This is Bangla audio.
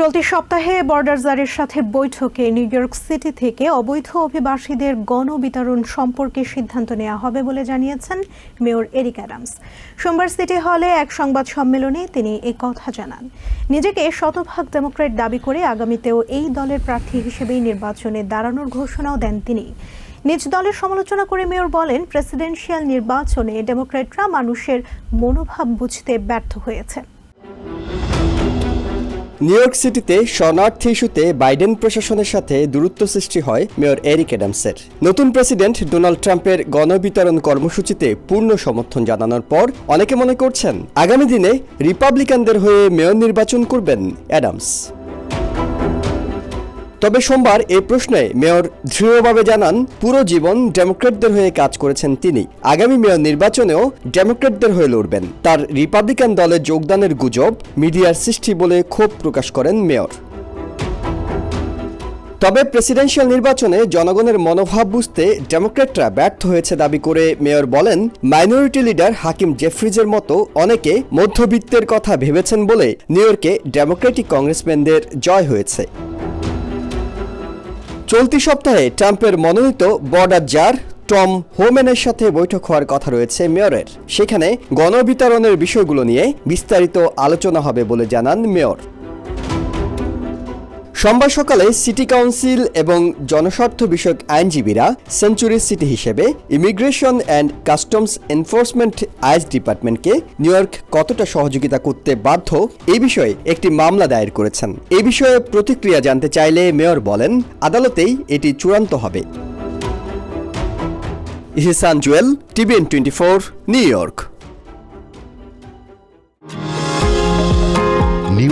চলতি সপ্তাহে বর্ডারজারের সাথে বৈঠকে নিউ ইয়র্ক সিটি থেকে অবৈধ অভিবাসীদের গণবিতরণ সম্পর্কে সিদ্ধান্ত নেওয়া হবে বলে জানিয়েছেন মেয়র এরিক অ্যাডামস। সোমবার সিটি হলে এক সংবাদ সম্মেলনে তিনি এই কথা জানান। নিজেকে শতভাগ ডেমোক্রেট দাবি করে আগামীতেও এই দলের প্রার্থী হিসেবেই নির্বাচনে দাঁড়ানোর ঘোষণাও দেন তিনি। নিজ দলের সমালোচনা করে মেয়র বলেন, প্রেসিডেন্সিয়াল নির্বাচনে ডেমোক্রেটরা মানুষের মনোভাব বুঝতে ব্যর্থ হয়েছে। নিউ ইয়র্ক সিটিতে শরণার্থী ইস্যুতে বাইডেন প্রশাসনের সাথে দূরত্ব সৃষ্টি হয় মেয়র এরিক অ্যাডামসের। নতুন প্রেসিডেন্ট ডোনাল্ড ট্রাম্পের গণবিতরণ কর্মসূচিতে পূর্ণ সমর্থন জানানোর পর অনেকে মনে করছেন, আগামী দিনে রিপাবলিকানদের হয়ে মেয়র নির্বাচন করবেন অ্যাডামস। তবে সোমবার এই প্রশ্নে মেয়র দৃঢ়ভাবে জানান, পুরো জীবন ডেমোক্রেটদের হয়ে কাজ করেছেন তিনি। আগামী মেয়র নির্বাচনেও ডেমোক্রেটদের হয়ে লড়বেন। তার রিপাবলিকান দলে যোগদানের গুজব মিডিয়ার সৃষ্টি বলে ক্ষোভ প্রকাশ করেন মেয়র। তবে প্রেসিডেন্সিয়াল নির্বাচনে জনগণের মনোভাব বুঝতে ডেমোক্রেটরা ব্যর্থ হয়েছে দাবি করে মেয়র বলেন, মাইনরিটি লিডার হাকিম জেফ্রিজের মতো অনেকে মধ্যবিত্তের কথা ভেবেছেন বলে নিউ ইয়র্কে ডেমোক্রেটিক কংগ্রেসম্যানদের জয় হয়েছে। চলতি সপ্তাহে ট্রাম্পের মনোনীত বর্ডার জার টম হোমেনের সাথে বৈঠক হওয়ার কথা রয়েছে মেয়রের। সেখানে গণবিতরণের বিষয়গুলো নিয়ে বিস্তারিত আলোচনা হবে বলে জানান মেয়র। সোমবার সকালে সিটি কাউন্সিল এবং জনস্বার্থ বিষয়ক আইনজীবীরা সেঞ্চুরি সিটি হিসেবে Immigration and Customs Enforcement ICE ডিপার্টমেন্টকে নিউ ইয়র্ক কতটা সহযোগিতা করতে বাধ্য এই বিষয়ে একটি মামলা দায়ের করেছেন। এই বিষয়ে প্রতিক্রিয়া জানতে চাইলে মেয়র বলেন, আদালতেই এটি চূড়ান্ত হবে। Ihsan Jewel, TVN twenty four, New York.